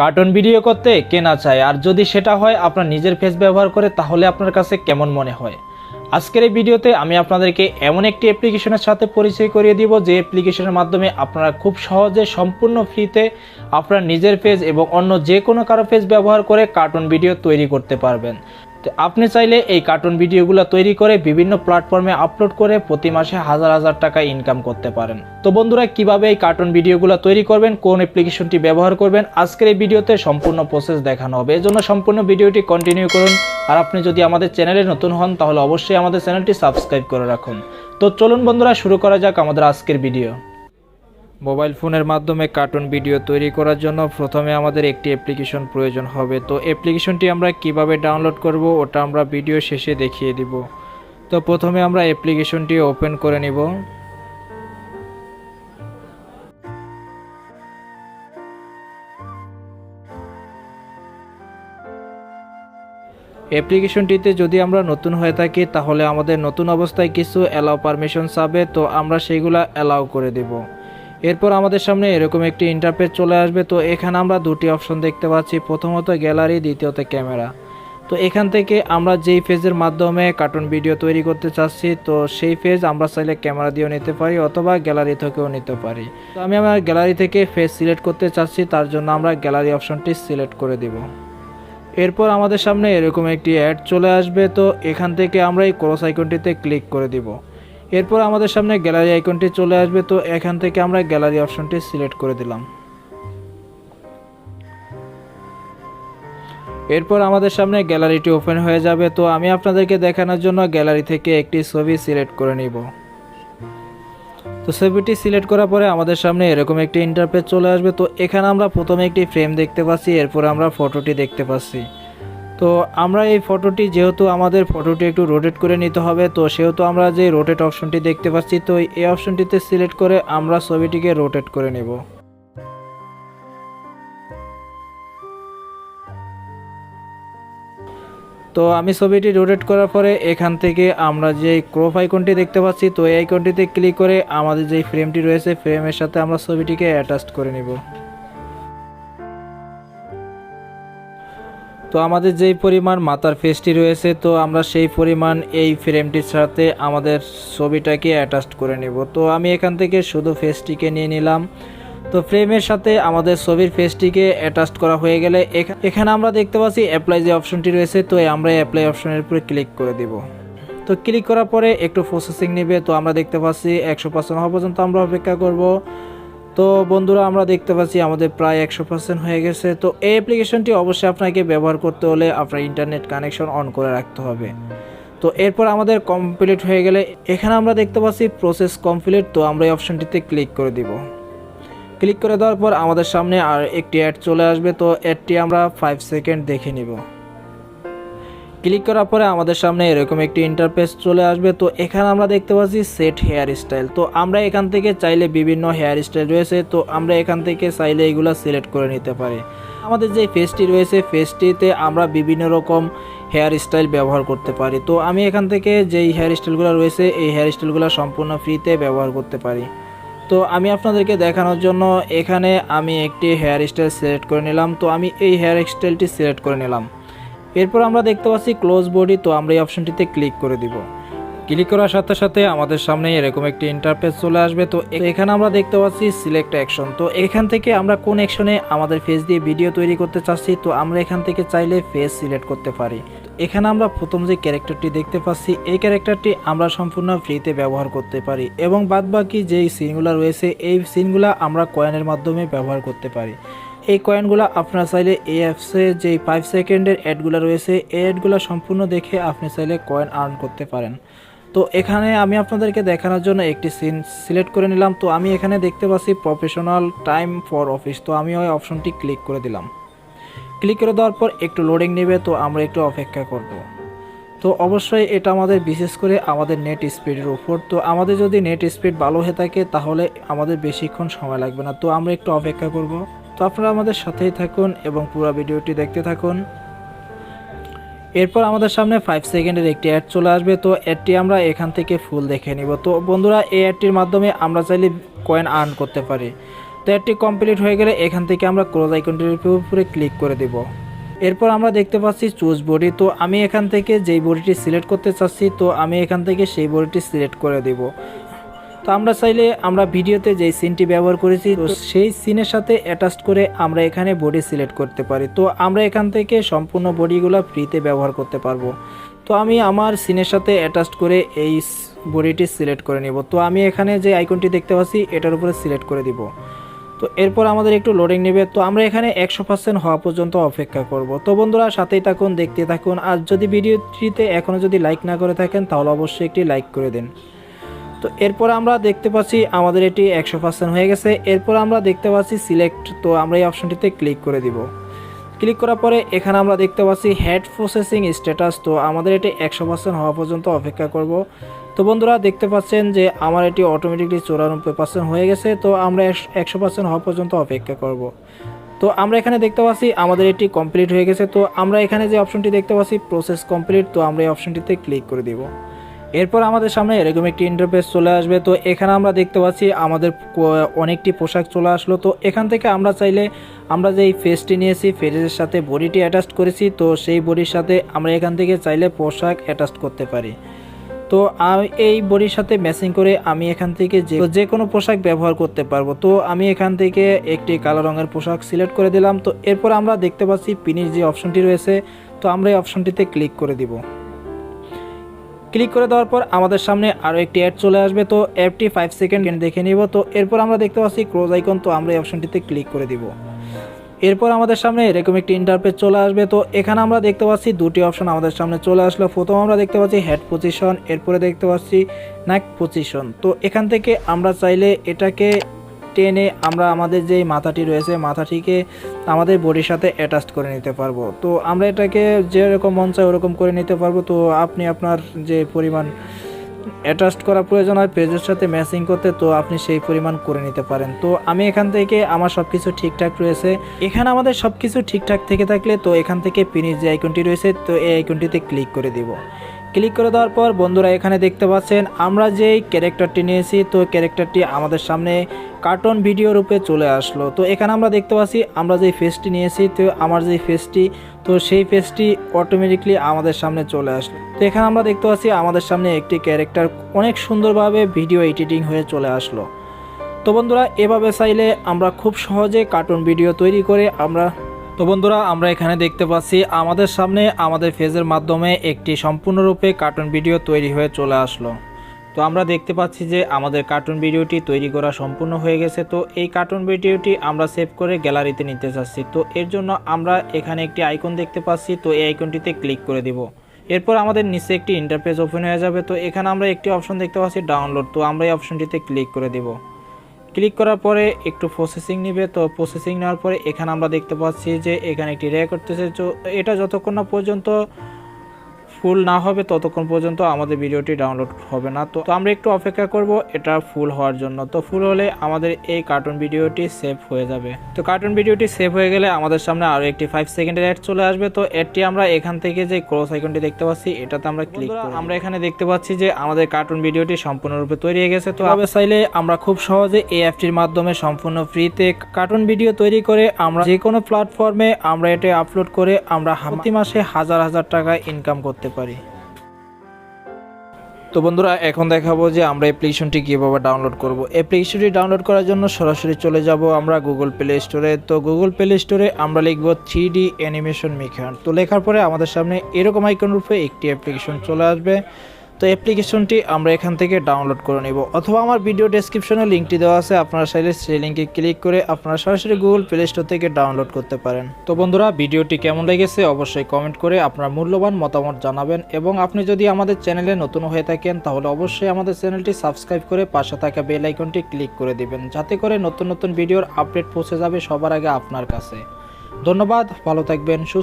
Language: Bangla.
কার্টুন ভিডিও করতে কে না চায়? আর যদি সেটা হয়, আপনার নিজের ফেস ব্যবহার করে, তাহলে আপনার কাছে কেমন মনে হয়? আজকের এই ভিডিওতে আমি আপনাদেরকে এমন একটি অ্যাপ্লিকেশনের সাথে পরিচয় করিয়ে দিব, যে অ্যাপ্লিকেশনের মাধ্যমে আপনারা খুব সহজে সম্পূর্ণ ফ্রিতে আপনার নিজের পেজ এবং অন্য যে কোনো কারও পেজ ব্যবহার করে কার্টুন ভিডিও তৈরি করতে পারবেন। আপনি চাইলে এই কার্টুন ভিডিওগুলো তৈরি করে বিভিন্ন প্ল্যাটফর্মে আপলোড করে প্রতি মাসে হাজার হাজার টাকা ইনকাম করতে পারেন। তো বন্ধুরা, কীভাবে এই কার্টুন ভিডিওগুলো তৈরি করবেন, কোন অ্যাপ্লিকেশনটি ব্যবহার করবেন, আজকের এই ভিডিওতে সম্পূর্ণ প্রসেস দেখানো হবে। এজন্য সম্পূর্ণ ভিডিওটি কন্টিনিউ করুন। আর আপনি যদি আমাদের চ্যানেলে নতুন হন, তাহলে অবশ্যই আমাদের চ্যানেলটি সাবস্ক্রাইব করে রাখুন। তো চলুন বন্ধুরা, শুরু করা যাক আমাদের আজকের ভিডিও মোবাইল ফোনের মাধ্যমে কার্টুন ভিডিও তৈরি করার জন্য প্রথমে আমাদের একটি অ্যাপ্লিকেশন প্রয়োজন হবে। তো অ্যাপ্লিকেশনটি আমরা কীভাবে ডাউনলোড করব ওটা আমরা ভিডিও শেষে দেখিয়ে দিব। তো প্রথমে আমরা অ্যাপ্লিকেশনটি ওপেন করে নিব। অ্যাপ্লিকেশনটিতে যদি আমরা নতুন হয়ে থাকি, তাহলে আমাদের নতুন অবস্থায় কিছু অ্যালাউ পারমিশন চাবে, তো আমরা সেইগুলা অ্যালাউ করে দেব। এরপর আমাদের সামনে এরকম একটি ইন্টারপেজ চলে আসবে, তো এখানে আমরা দুটি অপশন দেখতে পাচ্ছি। প্রথমত গ্যালারি দ্বিতীয়ত ক্যামেরা তো এখান থেকে আমরা যেই ফেজের মাধ্যমে কার্টুন ভিডিও তৈরি করতে চাচ্ছি, তো সেই ফেজ আমরা চাইলে ক্যামেরা দিয়েও নিতে পারি অথবা গ্যালারি থেকেও নিতে পারি। তো আমি আমার গ্যালারি থেকে ফেজ সিলেক্ট করতে চাচ্ছি, তার জন্য আমরা গ্যালারি অপশনটি সিলেক্ট করে দিব। এরপর আমাদের সামনে এরকম একটি অ্যাড চলে আসবে, তো এখান থেকে আমরা এই ক্রস আইকনটিতে ক্লিক করে দিব। এরপর আমাদের সামনে গ্যালারি আইকনটি চলে আসবে, তো এখান থেকে আমরা গ্যালারি অপশনটি সিলেক্ট করে দিলাম। এরপর আমাদের সামনে গ্যালারিটি ওপেন হয়ে যাবে, তো আমি আপনাদেরকে দেখানোর জন্য গ্যালারি থেকে একটি ছবি সিলেক্ট করে নিব। তো ছবিটি সিলেক্ট করার পরে আমাদের সামনে এরকম একটি ইন্টারপেজ চলে আসবে, তো এখানে আমরা প্রথমে একটি ফ্রেম দেখতে পাচ্ছি, এরপর আমরা ফটোটি দেখতে পাচ্ছি। তো আমরা এই ফটোটি যেহেতু আমাদের ফটোটি একটু রোটেট করে নিতে হবে, তো সেহেতু আমরা যে রোটেট অপশনটি দেখতে পাচ্ছি, তো এই অপশনটিতে সিলেক্ট করে আমরা ছবিটিকে রোটেট করে নেব। তো আমি ছবিটি রোটেট করার পরে এখান থেকে আমরা যে ক্রপ আইকনটি দেখতে পাচ্ছি, তো এই আইকনটিতে ক্লিক করে আমাদের যে ফ্রেমটি রয়েছে ফ্রেমের সাথে আমরা ছবিটিকে অ্যাটাচ করে নিব। তো আমাদের যেই পরিমাণ মাথার ফেসটি রয়েছে, তো আমরা সেই পরিমাণ এই ফ্রেমটির সাথে আমাদের ছবিটাকে অ্যাটাচ করে নেব। তো আমি এখান থেকে শুধু ফেসটিকে নিয়ে নিলাম। তো ফ্রেমের সাথে আমাদের ছবির ফেসটিকে অ্যাটাচ করা হয়ে গেলে এখা- এখানে আমরা দেখতে পাচ্ছি অ্যাপ্লাই যে অপশনটি রয়েছে, তো আমরা অ্যাপ্লাই অপশনের উপরে ক্লিক করে দিব। তো ক্লিক করার পরে একটু প্রসেসিং নেবে, তো আমরা দেখতে পাচ্ছি একশো পার্সেন্ট হওয়া পর্যন্ত আমরা অপেক্ষা করব। তো বন্ধুরা, আমরা দেখতে পাচ্ছি আমাদের প্রায় একশো পার্সেন্ট হয়ে গেছে। তো এই অ্যাপ্লিকেশনটি অবশ্যই আপনাকে ব্যবহার করতে হলে আপনার ইন্টারনেট কানেকশন অন করে রাখতে হবে। তো এরপর আমাদের কমপ্লিট হয়ে গেলে, এখানে আমরা দেখতে পাচ্ছি প্রসেস কমপ্লিট তো আমরা এই অপশনটিতে ক্লিক করে দিব। ক্লিক করে দেওয়ার পর আমাদের সামনে আর একটি অ্যাড চলে আসবে। তো অ্যাডটি আমরা ফাইভ সেকেন্ড দেখে নিব। ক্লিক করার পরে আমাদের সামনে এরকম একটি ইন্টারফেস চলে আসবে। তো এখানে আমরা দেখতে পাচ্ছি সেট হেয়ার স্টাইল তো আমরা এখান থেকে চাইলে বিভিন্ন হেয়ার স্টাইল রয়েছে। তো আমরা এখান থেকে চাইলে এগুলো সিলেক্ট করে নিতে পারি। আমাদের যে ফেসটি রয়েছে ফেসটিতে আমরা বিভিন্ন রকম হেয়ার স্টাইল ব্যবহার করতে পারি। তো আমি এখান থেকে যেই হেয়ার স্টাইলগুলো রয়েছে, এই হেয়ার স্টাইলগুলো সম্পূর্ণ ফ্রিতে ব্যবহার করতে পারি। তো আমি আপনাদেরকে দেখানোর জন্য এখানে আমি একটি হেয়ার স্টাইল সিলেক্ট করে নিলাম। তো আমি এই হেয়ার স্টাইলটি সিলেক্ট করে নিলাম। এরপর আমরা দেখতে পাচ্ছি ক্লোজ বডি তো আমরা এই অপশনটিতে ক্লিক করে দিব। ক্লিক করার সাথে সাথে আমাদের সামনে এরকম একটি ইন্টারফেস চলে আসবে। তো এখানে আমরা দেখতে পাচ্ছি সিলেক্ট অ্যাকশন তো এখান থেকে আমরা কোন অ্যাকশনে আমাদের ফেস দিয়ে ভিডিও তৈরি করতে চাচ্ছি? তো আমরা এখান থেকে চাইলে ফেস সিলেক্ট করতে পারি। এখানে আমরা প্রথম যে ক্যারেক্টারটি দেখতে পাচ্ছি, এই ক্যারেক্টারটি আমরা সম্পূর্ণ ফ্রিতে ব্যবহার করতে পারি এবং বাদবাকি যেই সিনগুলো রয়েছে, এই সিনগুলো আমরা কয়েনের মাধ্যমে ব্যবহার করতে পারি। এই কয়েনগুলো আপনারা চাইলে এই অ্যাপসে যে ফাইভ সেকেন্ডের অ্যাডগুলো রয়েছে, এই অ্যাডগুলো সম্পূর্ণ দেখে আপনি চাইলে কয়েন আর্ন করতে পারেন। তো এখানে আমি আপনাদেরকে দেখানোর জন্য একটি সিন সিলেক্ট করে নিলাম। তো আমি এখানে দেখতে পাচ্ছি প্রফেশনাল টাইম ফর অফিস তো আমি ওই অপশনটি ক্লিক করে দিলাম। ক্লিক করে দেওয়ার পর একটু লোডিং নেবে, তো আমরা একটু অপেক্ষা করব। তো অবশ্যই এটা আমাদের বিশেষ করে আমাদের নেট স্পিডের উপর। তো আমাদের যদি নেট স্পিড ভালো হয়ে থাকে, তাহলে আমাদের বেশিক্ষণ সময় লাগবে না। তো আমরা একটু অপেক্ষা করব। তো আপনারা আমাদের সাথেই থাকুন এবং পুরো ভিডিওটি দেখতে থাকুন। এরপর আমাদের সামনে ফাইভ সেকেন্ডের একটি অ্যাড চলে আসবে। তো অ্যাডটি আমরা এখান থেকে ফুল দেখে নিব। তো বন্ধুরা, এই অ্যাডটির মাধ্যমে আমরা চাইলে কয়েন আর্ন করতে পারি। তো এটি কমপ্লিট হয়ে গেলে এখান থেকে আমরা ক্লোজ আইকনটির উপরে ক্লিক করে দেব। এরপর আমরা দেখতে পাচ্ছি চুজ বডি তো আমি এখান থেকে যেই বডিটি সিলেক্ট করতে চাচ্ছি, তো আমি এখান থেকে সেই বডিটি সিলেক্ট করে দেব। তো আমরা চাইলে আমরা ভিডিওতে যেই সিনটি ব্যবহার করেছি, তো সেই সিনের সাথে অ্যাটাচ করে আমরা এখানে বডি সিলেক্ট করতে পারি। তো আমরা এখান থেকে সম্পূর্ণ বডিগুলো ফ্রিতে ব্যবহার করতে পারব। তো আমি আমার সিনের সাথে অ্যাটাচ করে এই বডিটি সিলেক্ট করে নিব। তো আমি এখানে যে আইকনটি দেখতে পাচ্ছি, এটার উপরে সিলেক্ট করে দিব। তো এরপর আমাদের একটু লোডিং নেবে। তো আমরা এখানে একশো পার্সেন্ট হওয়া পর্যন্ত অপেক্ষা করব। তো বন্ধুরা, সাথেই থাকুন, দেখতে থাকুন। আর যদি ভিডিওটিতে এখনও যদি লাইক না করে থাকেন, তাহলে অবশ্যই একটি লাইক করে দিন। তো এরপর আমরা দেখতে পাচ্ছি আমাদের এটি একশো পার্সেন্ট হয়ে গেছে। এরপর আমরা দেখতে পাচ্ছি সিলেক্ট তো আমরা এই অপশনটিতে ক্লিক করে দিব। ক্লিক করার পরে এখানে আমরা দেখতে পাচ্ছি হেড প্রসেসিং স্ট্যাটাস তো আমাদের এটি একশো পার্সেন্ট হওয়া পর্যন্ত অপেক্ষা করব। তো বন্ধুরা, দেখতে পাচ্ছেন যে আমার এটি অটোমেটিকলি চৌরানব্বই পার্সেন্ট হয়ে গেছে, তো আমরা একশো পার্সেন্ট হওয়া পর্যন্ত অপেক্ষা করব। তো আমরা এখানে দেখতে পাচ্ছি আমাদের এটি কমপ্লিট হয়ে গেছে, তো আমরা এখানে যে অপশনটি দেখতে পাচ্ছি প্রসেস কমপ্লিট তো আমরা এই অপশনটিতে ক্লিক করে দিব। এরপর আমাদের সামনে এরকম একটি ইন্টারফেস চলে আসবে। তো এখানে আমরা দেখতে পাচ্ছি আমাদের অনেকটি পোশাক চলে আসলো। তো এখান থেকে আমরা চাইলে আমরা যে এই ফেসটি নিয়েছি ফেসের সাথে বডিটি অ্যাটাচ করেছি। তো সেই বডির সাথে আমরা এখান থেকে চাইলে পোশাক অ্যাটাচ করতে পারি। তো আমি এই বডির সাথে ম্যাচিং করে আমি এখান থেকে যে যে কোনো পোশাক ব্যবহার করতে পারব। তো আমি এখান থেকে একটি কালো রঙের পোশাক সিলেক্ট করে দিলাম। তো এরপর আমরা দেখতে পাচ্ছি পিনির যে অপশনটি রয়েছে, তো আমরা এই অপশনটিতে ক্লিক করে দিব। ক্লিক করে দেওয়ার পর আমাদের সামনে আরও একটি অ্যাড চলে আসবে। তো অ্যাপটি ফাইভ সেকেন্ড দেখে নিব। তো এরপর আমরা দেখতে পাচ্ছি ক্লোজ আইকন তো আমরা এই অপশনটিতে ক্লিক করে দিব। এরপর আমাদের সামনে এরকম একটি ইন্টারপেজ চলে আসবে। তো এখানে আমরা দেখতে পাচ্ছি দুটি অপশন আমাদের সামনে চলে আসলো। প্রথম আমরা দেখতে পাচ্ছি হেড পজিশন এরপরে দেখতে পাচ্ছি নাক পজিশন তো এখান থেকে আমরা চাইলে এটাকে টেনে আমরা আমাদের যে মাথাটি রয়েছে, মাথাটিকে আমাদের বডির সাথে অ্যাটাচ করে নিতে পারব। তো আমরা এটাকে যেরকম মন চায় ওরকম করে নিতে পারব। তো আপনি আপনার যে পরিমাণ অ্যাটাচ করা প্রয়োজন হয়, পেজের সাথে ম্যাচিং করতে, তো আপনি সেই পরিমাণ করে নিতে পারেন। তো আমি এখান থেকে আমার সব কিছু ঠিকঠাক রয়েছে। এখানে আমাদের সব কিছু ঠিকঠাক থেকে থাকলে, তো এখান থেকে পিনির যে আইকনটি রয়েছে, তো এই আইকনটিতে ক্লিক করে দিব। ক্লিক করে দেওয়ার পর বন্ধুরা এখানে দেখতে পাচ্ছেন, আমরা যেই ক্যারেক্টারটি নিয়েছি, তো ক্যারেক্টারটি আমাদের সামনে কার্টুন ভিডিও রূপে চলে আসলো। তো এখানে আমরা দেখতে পাচ্ছি, আমরা যেই ফেসটি নিয়েছি, তো আমার যেই ফেসটি তো সেই ফেসটি অটোমেটিকলি আমাদের সামনে চলে আসলো। তো এখানে আমরা দেখতে পাচ্ছি, আমাদের সামনে একটি ক্যারেক্টার অনেক সুন্দরভাবে ভিডিও এডিটিং হয়ে চলে আসলো। তো বন্ধুরা, এভাবে চাইলে আমরা খুব সহজে কার্টুন ভিডিও তৈরি করে আমরা তো বন্ধুরা, আমরা এখানে দেখতে পাচ্ছি আমাদের সামনে আমাদের ফেজের মাধ্যমে একটি সম্পূর্ণরূপে কার্টুন ভিডিও তৈরি হয়ে চলে আসলো। তো আমরা দেখতে পাচ্ছি যে আমাদের কার্টুন ভিডিওটি তৈরি করা সম্পূর্ণ হয়ে গেছে। তো এই কার্টুন ভিডিওটি আমরা সেভ করে গ্যালারিতে নিতে চাচ্ছি তো এর জন্য আমরা এখানে একটি আইকন দেখতে পাচ্ছি। তো এই আইকনটিতে ক্লিক করে দিব। এরপর আমাদের নিচে একটি ইন্টারফেস ওপেন হয়ে যাবে। তো এখানে আমরা একটি অপশন দেখতে পাচ্ছি ডাউনলোড তো আমরা এই অপশনটিতে ক্লিক করে দিব। ক্লিক করার পরে একটু প্রসেসিং নেবে। তো প্রসেসিং নেওয়ার পরে এখানে আমরা দেখতে পাচ্ছি যে এখানে একটি রেকর্ড করতেছে। এটা যতক্ষণ না পর্যন্ত ফুল না হবে ততক্ষণ পর্যন্ত আমাদের ভিডিওটি ডাউনলোড হবে না। তো আমরা একটু অপেক্ষা করব এটা ফুল হওয়ার জন্য। তো ফুল হলে আমাদের এই কার্টুন ভিডিওটি সেভ হয়ে যাবে। তো কার্টুন ভিডিওটি সেভ হয়ে গেলে আমাদের সামনে আরও একটি ফাইভ সেকেন্ডের অ্যাড চলে আসবে। তো এটি আমরা এখান থেকে যে ক্রস আইকনটি দেখতে পাচ্ছি এটাতে আমরা ক্লিক আমরা এখানে দেখতে পাচ্ছি যে আমাদের কার্টুন ভিডিওটি সম্পূর্ণরূপে তৈরি হয়ে গেছে। তো আমরা চাইলে আমরা খুব সহজে এই অ্যাপটির মাধ্যমে সম্পূর্ণ ফ্রিতে কার্টুন ভিডিও তৈরি করে আমরা যে কোনো প্ল্যাটফর্মে আমরা এটা আপলোড করে আমরা প্রতি মাসে হাজার হাজার টাকা ইনকাম করতে পারি। তো বন্ধুরা, এখন দেখাবো যে আমরা অ্যাপ্লিকেশনটি কীভাবে ডাউনলোড করব। অ্যাপ্লিকেশনটি ডাউনলোড করার জন্য সরাসরি চলে যাব আমরা গুগল প্লে স্টোরে তো গুগল প্লে স্টোরে আমরা লিখব থ্রি ডি অ্যানিমেশন মেকার তো লেখার পরে আমাদের সামনে এরকম আইকন রূপে একটি অ্যাপ্লিকেশন চলে আসবে। তো অ্যাপ্লিকেশনটি আমরা এখান থেকে ডাউনলোড করে নেব। অথবা আমার ভিডিও ডেসক্রিপশনে লিঙ্কটি দেওয়া আছে, আপনারা চাইলে সেই লিঙ্কে ক্লিক করে আপনারা সরাসরি গুগল প্লে স্টোর থেকে ডাউনলোড করতে পারেন। তো বন্ধুরা, ভিডিওটি কেমন লেগেছে অবশ্যই কমেন্ট করে আপনার মূল্যবান মতামত জানাবেন এবং আপনি যদি আমাদের চ্যানেলে নতুন হয়ে থাকেন, তাহলে অবশ্যই আমাদের চ্যানেলটি সাবস্ক্রাইব করে পাশে থাকা বেল আইকনটি ক্লিক করে দিবেন, যাতে করে নতুন নতুন ভিডিওর আপডেট পৌঁছে যাবে সবার আগে আপনার কাছে। ধন্যবাদ, ভালো থাকবেন, সুস্থ